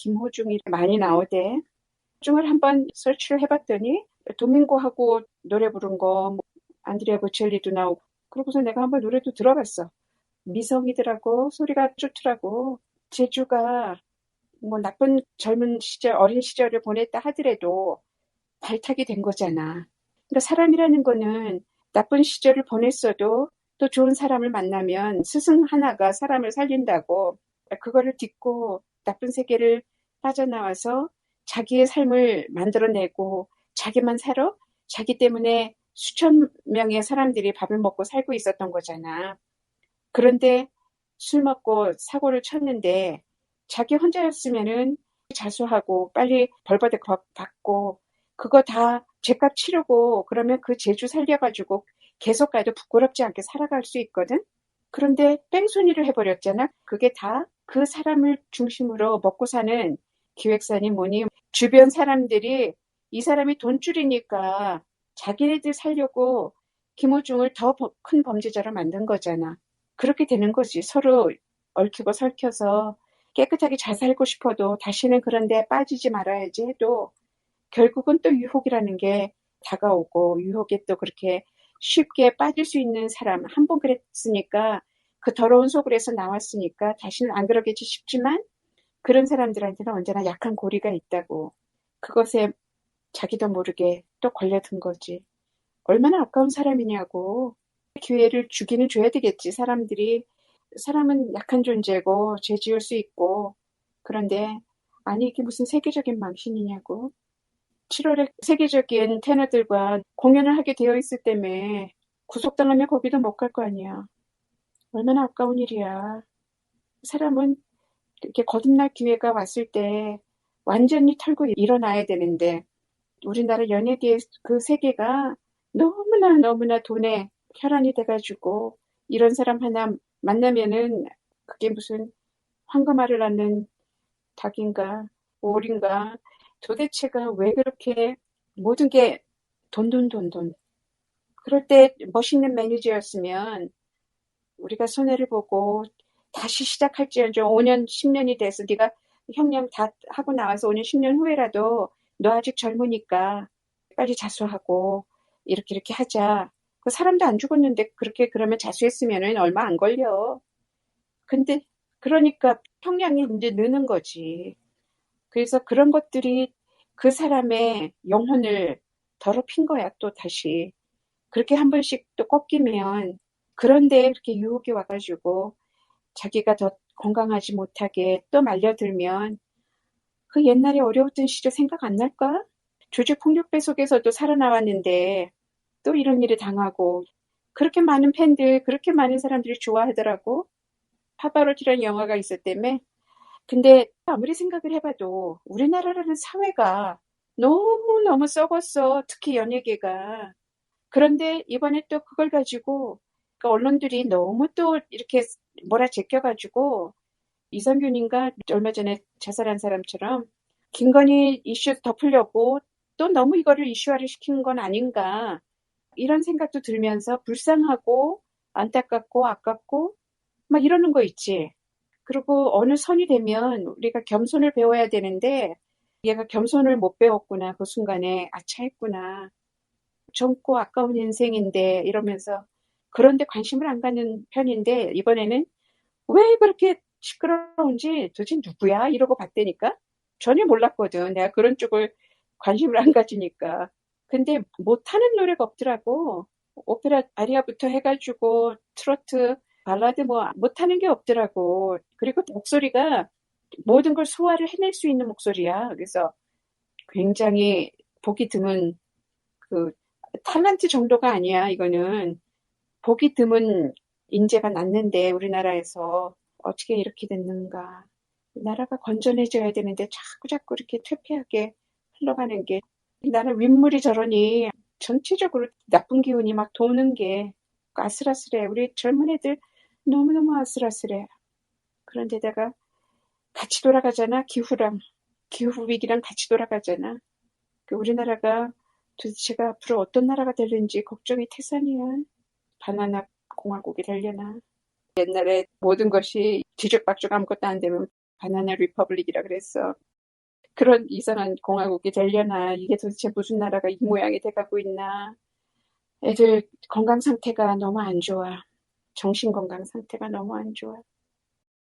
김호중이 많이 나오대. 호중을 한번 설치를 해봤더니 도밍고하고 노래 부른 거, 뭐 안드레아 보첼리도 나오고 그러고서 내가 한번 노래도 들어봤어. 미성이더라고 소리가 좋더라고. 제주가 뭐 나쁜 젊은 시절, 어린 시절을 보냈다 하더라도 발탁이 된 거잖아. 그러니까 사람이라는 거는 나쁜 시절을 보냈어도 또 좋은 사람을 만나면 스승 하나가 사람을 살린다고 그거를 딛고 나쁜 세계를 빠져나와서 자기의 삶을 만들어내고 자기만 살아 자기 때문에 수천 명의 사람들이 밥을 먹고 살고 있었던 거잖아. 그런데 술 먹고 사고를 쳤는데 자기 혼자였으면은 자수하고 빨리 벌받을 받고 그거 다 죄값 치르고 그러면 그 재주 살려가지고 계속 가도 부끄럽지 않게 살아갈 수 있거든. 그런데 뺑소니를 해버렸잖아. 그게 다 그 사람을 중심으로 먹고 사는 기획사니 뭐니 주변 사람들이 이 사람이 돈줄이니까 자기네들 살려고 김호중을 더 큰 범죄자로 만든 거잖아. 그렇게 되는 거지. 서로 얽히고 설켜서 깨끗하게 잘 살고 싶어도 다시는 그런 데 빠지지 말아야지 해도 결국은 또 유혹이라는 게 다가오고 유혹에 또 그렇게 쉽게 빠질 수 있는 사람 한 번 그랬으니까 그 더러운 속을에서 나왔으니까 다시는 안 그러겠지 싶지만 그런 사람들한테는 언제나 약한 고리가 있다고 그것에 자기도 모르게 또 걸려든 거지. 얼마나 아까운 사람이냐고 기회를 주기는 줘야 되겠지. 사람들이 사람은 약한 존재고 죄 지을 수 있고 그런데 아니 이게 무슨 세계적인 망신이냐고 7월에 세계적인 테너들과 공연을 하게 되어 있을 때문에 구속당하면 거기도 못 갈 거 아니야. 얼마나 아까운 일이야. 사람은 이렇게 거듭날 기회가 왔을 때 완전히 털고 일어나야 되는데 우리나라 연예계의 그 세계가 너무나 너무나 돈에 혈안이 돼가지고 이런 사람 하나 만나면은 그게 무슨 황금알을 낳는 닭인가 오리인가 도대체가 왜 그렇게 모든 게 돈, 돈, 돈, 돈. 그럴 때 멋있는 매니저였으면 우리가 손해를 보고 다시 시작할지언정 5년, 10년이 돼서 네가 형량 다 하고 나와서 5년, 10년 후에라도 너 아직 젊으니까 빨리 자수하고 이렇게 이렇게 하자. 그 사람도 안 죽었는데 그렇게 그러면 자수했으면 얼마 안 걸려. 근데 그러니까 형량이 이제 느는 거지. 그래서 그런 것들이 그 사람의 영혼을 더럽힌 거야, 또 다시. 그렇게 한 번씩 또 꺾이면, 그런데 이렇게 유혹이 와가지고, 자기가 더 건강하지 못하게 또 말려들면, 그 옛날에 어려웠던 시절 생각 안 날까? 조직폭력배 속에서도 살아나왔는데, 또 이런 일을 당하고, 그렇게 많은 팬들, 그렇게 많은 사람들이 좋아하더라고. 파바로티라는 영화가 있었다며 근데 아무리 생각을 해봐도 우리나라라는 사회가 너무너무 썩었어. 특히 연예계가. 그런데 이번에 또 그걸 가지고 그러니까 언론들이 너무 또 이렇게 뭐라 제껴가지고 이성균인가 얼마 전에 자살한 사람처럼 김건희 이슈 덮으려고 또 너무 이거를 이슈화를 시키는 건 아닌가 이런 생각도 들면서 불쌍하고 안타깝고 아깝고 막 이러는 거 있지. 그리고 어느 선이 되면 우리가 겸손을 배워야 되는데 얘가 겸손을 못 배웠구나. 그 순간에 아차했구나. 젊고 아까운 인생인데 이러면서 그런데 관심을 안 갖는 편인데 이번에는 왜 그렇게 시끄러운지 도대체 누구야? 이러고 봤다니까 전혀 몰랐거든. 내가 그런 쪽을 관심을 안 가지니까. 근데 못하는 노래가 없더라고. 오페라 아리아부터 해가지고 트로트 발라드 뭐 못하는 게 없더라고. 그리고 목소리가 모든 걸 소화를 해낼 수 있는 목소리야. 그래서 굉장히 보기 드문 그 탤런트 정도가 아니야. 이거는 보기 드문 인재가 났는데 우리나라에서 어떻게 이렇게 됐는가. 나라가 건전해져야 되는데 자꾸 자꾸 이렇게 퇴폐하게 흘러가는 게 나라 윗물이 저러니 전체적으로 나쁜 기운이 막 도는 게 아슬아슬해. 우리 젊은 애들 너무너무 아슬아슬해. 그런데다가 같이 돌아가잖아. 기후랑. 기후 위기랑 같이 돌아가잖아. 그 우리나라가 도대체가 앞으로 어떤 나라가 될는지 걱정이 태산이야. 바나나 공화국이 되려나. 옛날에 모든 것이 뒤죽박죽 아무것도 안 되면 바나나 리퍼블릭이라 그랬어. 그런 이상한 공화국이 되려나 이게 도대체 무슨 나라가 이 모양이 돼가고 있나 애들 건강 상태가 너무 안 좋아 정신 건강 상태가 너무 안 좋아